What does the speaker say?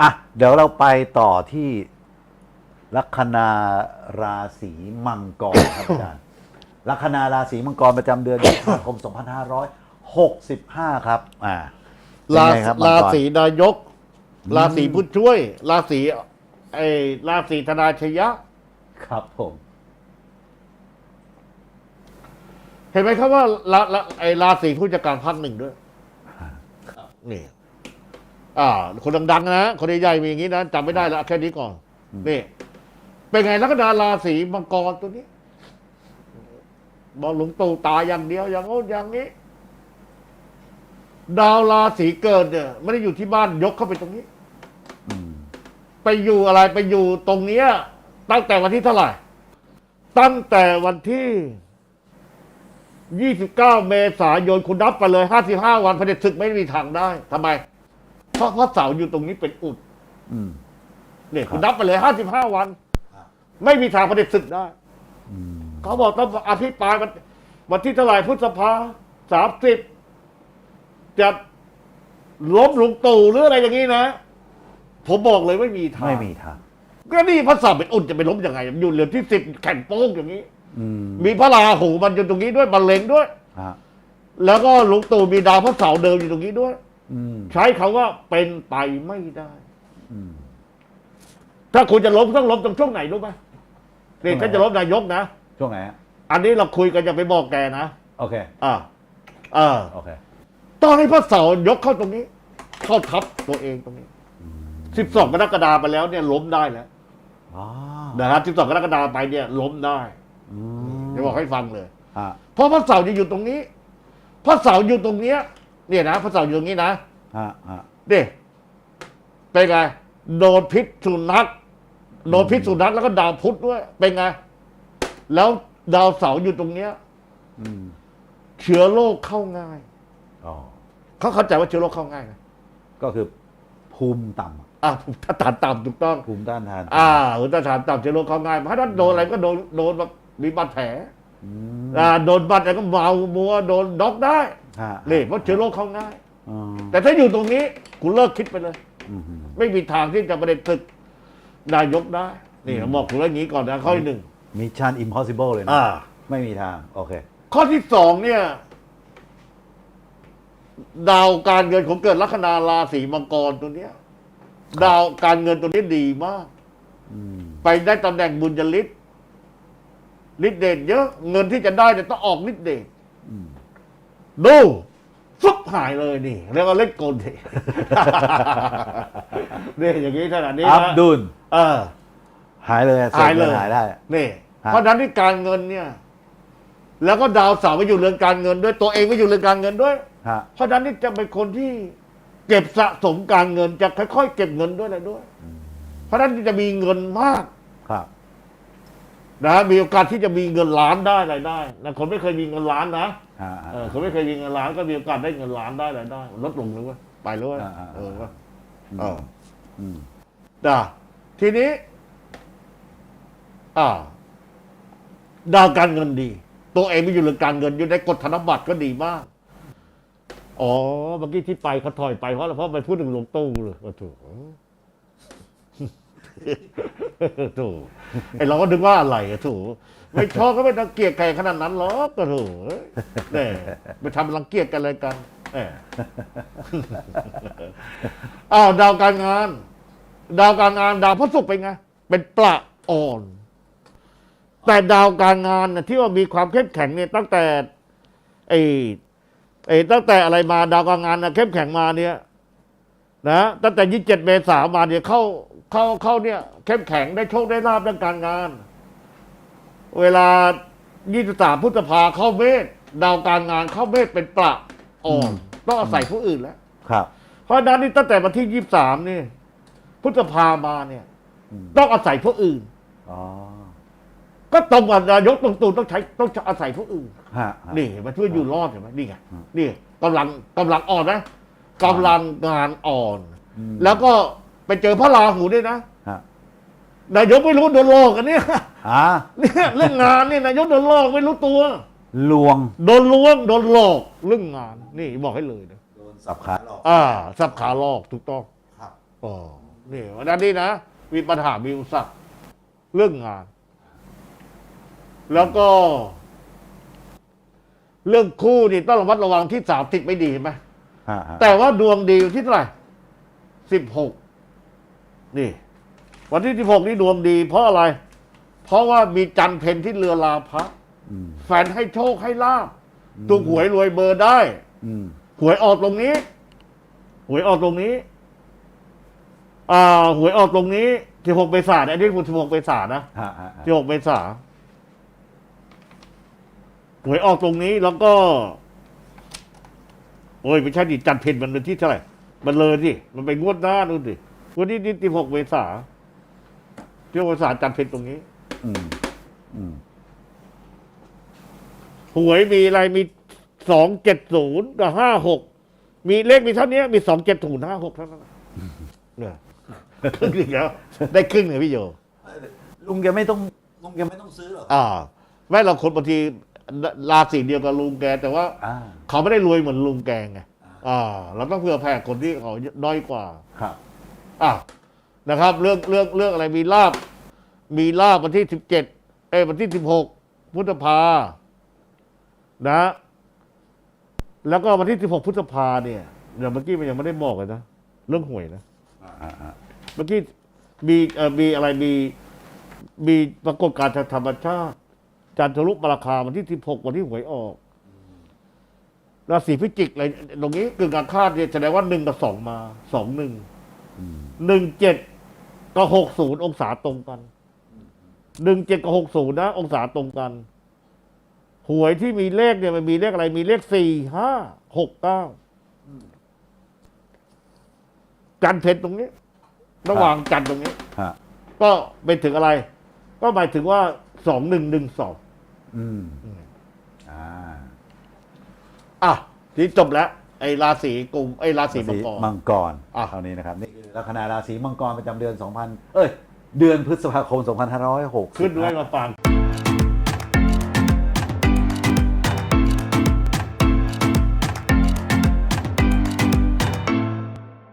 อะ เดี๋ยวเราไปต่อที่ลัคนาราศีมังกรครับอาจารย์ ลัคนาราศีมังกรประจำเดือนพฤษภาคม 2565 ครับ อ่าเป็นราไงครับมังรากรศีนายก ราศีผู้ช่วย ราศีไอ้ราศีธนาชยะ ครับผม เห็นไหมครับว่าราราไอ้ราศีผู้จัดการภาคหนึ่งด้วยนี่ อ่าคนดังๆนะคนใหญ่ๆมีอย่างนี้นะจำไม่ได้แล้วแค่นี้ก่อนนี่เป็นไงลัคนาราศีมังกรตัวนี้บอกหลวงตู่ตายอย่างเดียว อย่างโน้นอย่างนี้ ดาวราศีเกิดเนี่ยไม่ได้อยู่ที่บ้านยกเข้าไปตรงนี้อืมไปอยู่อะไรไปอยู่ตรงเนี้ย ตั้งแต่วันที่เท่าไหร่ ตั้งแต่วันที่29เมษายนคุณนับไปเลย55วันพระเดชศึกไม่มีทางได้ทำไม เพราะพระเสาร์อยู่ตรงนี้เป็นอุดอืม เนี่ยครับคุณนับไปเลย55วัน ครับ ไม่มีทางพระเดชศึกได้ อืม เขาบอกต้องอภิปรายวันวันที่เท่าไหร่พฤษภาสามสิบจะล้มหลุงตู่หรืออะไรอย่างนี้นะ ผมบอกเลยไม่มีทางไม่มีทางก็นี่พระเสาร์เป็นอุ่นจะไปล้มยังไง อยู่เหลือที่สิบแข่งโป้งอย่างนี้ อืมมีพระราหูมันอยู่ตรงนี้ด้วยบรรเลงด้วย ฮะแล้วก็หลุงตู่มีดาวพระเสาร์เดิมอยู่ตรงนี้ด้วย อืมใช้คำว่าเป็นไปไม่ได้ อืม ถ้าคุณจะล้มต้องล้มตรงช่วงไหนรู้ไหมนี่ช่วงไหนถ้าจะล้มนายกนะช่วงไหนฮะอันนี้เราคุยกันจะไปบอกแกนะโอเคอ่าอ่าโอเคตอนให้พระเสาร์ยกเข้าตรงนี้ เข้าทับตัวเองตรงนี้สิบสองกรกฎาไปแล้วเนี่ยล้มได้แล้วอ๋อนะครับสิบสองกรกฎาไปเนี่ย ล้มได้อืมจะบอกให้ฟังเลย ฮะเพราะพระเสาร์จะอยู่ตรงนี้ พระเสาร์อยู่ตรงเนี้ย เนี่ยนะพระเสาร์อยู่ตรงนี้นะฮะฮะเด็เป็นไงโดนพิษสุนัขโดนพิษสุนัขแล้วก็ดาวพุธด้วย เป็นไง แล้วดาวเสาร์อยู่ตรงเนี้ยอืมเชื้อโรคเข้าง่าย อ๋อเขาเข้าใจว่าเชื้อโรคเข้าง่ายนะก็คือภูมิต่ำอะอ่าถ้าฐานต่ำถูกต้อง ภูมิต้านทานอ่าหัวตาฐานต่ำเชื้อโรคเข้าง่ายเพราะถ้าโดนอะไรก็โดนโดนแบบมีบาดแผลอืมอ่าโดนบาดอะไรก็เมามัวโดนด็อกได้ ฮะ นี่เพราะเชื้อโรคเข้าง่าย อ๋อแต่ถ้าอยู่ตรงนี้คุณเลิกคิดไปเลย อืมไม่มีทางที่จะประเด็นศึกนายกได้นี่บอกคุณเรื่องนี้ก่อนนะข้อที่หนึ่งมิชชั่นอิมพอสิเบิลเลยนะ อ่า ไม่มีทาง โอเค ข้อที่สองเนี่ย ดาวการเงินของเกิดลัคนาราศีมังกรตัวเนี้ย ดาวการเงินตัวนี้ดีมาก อืม ไปได้ตำแหน่งบุญยฤทธิ์ฤทธิ์เดชเยอะ เงินที่จะได้เนี่ยต้องออกฤทธิ์เดชอืม ดูฟุบหายเลยนี่เรียกว่าเล่นโกลเดนี่อย่างนี้ขนาดนี้อับนะดุลเออ หายเลยหายเลยหายได้ นี่ ฮะ เพราะฉะนั้นที่การเงินเนี่ย แล้วก็ดาวเสาร์ไปอยู่เรือนการเงินด้วยตัวเองไปอยู่เรือนการเงินด้วย ฮะเพราะฉะนั้นนี่จะเป็นคนที่เก็บสะสมการเงินจะค่อยๆเก็บเงินด้วยอะไรด้วย เพราะฉะนั้นจะมีเงินมาก ครับ นะมีโอกาสที่จะมีเงินล้านได้อะไรได้นะคนไม่เคยมีเงินล้านนะฮะฮะ เออคนไม่เคยมีเงินล้านก็มีโอกาสได้เงินล้านได้อะไรได้ลดลงเลยเว่าไปเลยเว้ยอ่าอ่าเออเว่าอืมเอออืมจ้ะทีนี้ อ่า ดาวการเงินดี ตัวเองไม่อยู่เรื่องการเงินอยู่ในกฎธนบัตรก็ดีมาก อ๋อเมื่อกี้ที่ไปเขาถอยไปเพราะอะไรเพราะไปพูดถึงหลวงตู่เลยก็ถูก ถูกไอเราก็นึกว่าอะไรอะถูกไม่ชอบก็ไม่ต้องเกลียดใครขนาดนั้นหรอกก็ถูกเนี่ยไปทำรังเกียจกันอะไรกันแหมอ้าวดาวการงาน ดาวการงานดาวพระศุกร์เป็นไงเป็นประอ่อน แต่ดาวการงานนะที่ว่ามีความเข้มแข็งเนี่ยตั้งแต่ไอ้ไอ้ตั้งแต่อะไรมาดาวการงานนะเข้มแข็งมาเนี่ย นะตั้งแต่ยี่สิบเจ็ดเมษามาเนี่ยเข้าเข้าเข้าเนี่ย เข้มแข็งได้โชคได้ลาบเรื่องการงาน เวลายี่สิบสามพฤษภาเข้าเมษดาวการงานเข้าเมษเป็นประอ่อนต้องอาศัยผู้อื่นแล้วครับ เพราะฉะนั้นนี่ตั้งแต่วันที่ยี่สามนี่พฤษภามาเนี่ยอืมต้องอาศัยผู้อื่นอ๋อก็ตรงกับนายกตรงตูนต้องใช้ต้องอาศัยผู้อื่นฮะฮะนี่เห็นไหมาช่วยอยู่รอดเห็นไหมนี่ไงอืมนี่กำลังกำลังอ่อนนะ กำลังงานอ่อน อืมแล้วก็ไปเจอพระราหูด้วยนะฮะนายกไม่รู้โดนหลอกกันเนี่ยอ่าเนี่ยเรื่องงานเนี่ยนายกโดนหลอกไม่รู้ตัว ลวงโดนลวงโดนหลอกเรื่องงาน นี่บอกให้เลยนะโดนสับขาหลอกอ่าสับขาหลอกถูกต้อง ครับ อ๋อนี่วันนั้นนี่นะ มีปัญหามีอุปสรรคเรื่องงาน แล้วก็ เรื่องคู่นี่ต้องระมัดระวังที่สามติดไม่ดีเห็นไหมฮะฮะ แต่ว่าดวงดีอยู่ที่เท่าไหร่สิบหกนี่ วันที่สิบหกนี่ดวงดี เพราะอะไร เพราะว่ามีจันทร์เพนที่เรือลาพระอืมแฟนให้โชคให้ลาบถูกหวยรวยเบอร์ได้อืมหวยออกตรงนี้ หวยออกตรงนี้อ่าหวยออกตรงนี้ที่หกเมษายนอันนี้คุณสิบหกเมษายนนะฮะฮะฮะที่หกเมษาหวยออกตรงนี้แล้วก็ โอ้ยไม่ใช่ดิจันทร์เพนมันเป็นที่เท่าไหร่ มันเลยสิมันไปงวดหน้านู่นสิวันนี้ที่ที่หกเมษาที่หกเมษาจันทร์เพนตรงนี้ อืม อืมหวยมีอะไรมีสองเจ็ดศูนย์กับห้าหกมีเลขมีเท่านี้มีสองเจ็ดศูนย์ห้าหกเท่านั้นเนี่ยครึ่งหนึ่งแล้วได้ครึ่งหนึ่งพี่โยลุงแกไม่ต้องลุงแกไม่ต้องซื้อหรอกอ่าแม่เราคนบางที ราศีเดียวกับลุงแก แต่ว่าอ่า เขาไม่ได้รวยเหมือนลุงแกไงอ่าเราต้องเผื่อแผ่คนที่เขาด้อยกว่า ครับ อะนะครับเรื่องเรื่องเรื่องอะไรมีลาบ มีลาบวันที่สิบเจ็ดเอ้ยวันที่สิบหกพฤษภานะ แล้วก็วันที่สิบหกพฤษภาเนี่ยเดี๋ยวเมื่อกี้มันยังไม่ได้บอกเลยนะเรื่องหวยนะอ่าอ่าเมื่อกี้มีเอ่อมีอะไรมีมีปรากฏการณ์ทางธรรมชาติ จันทรุปราคาวันที่สิบหกวันที่หวยออกราศีพิจิกอะไรตรงนี้กึ่งการคาดเนี่ยแสดงว่าหนึ่งกับสองมาสองหนึ่งอืมหนึ่งเจ็ดกับหกศูนย์องศาตรงกันหนึ่งเจ็ดกับหกศูนย์นะ องศาตรงกันหวยที่มีเลขเนี่ยมันมีเลขอะไร มีเลขสี่ห้าหกเก้าจันทร์เพชรตรงนี้ ระหว่างจันทร์ตรงนี้ฮะก็เป็นถึงอะไร ก็หมายถึงว่า สองหนึ่งหนึ่งสองอืมอ่าอะที่จบแล้ว ไอ้ราศีกุมไอ้ราศีมังกร มังกรอะ เท่านี้นะครับ นี่คือลัคนาราศีมังกรประจำเดือน 2000 เอ้ย เดือนพฤษภาคม 2560ขึ้นด้วยมาฟัง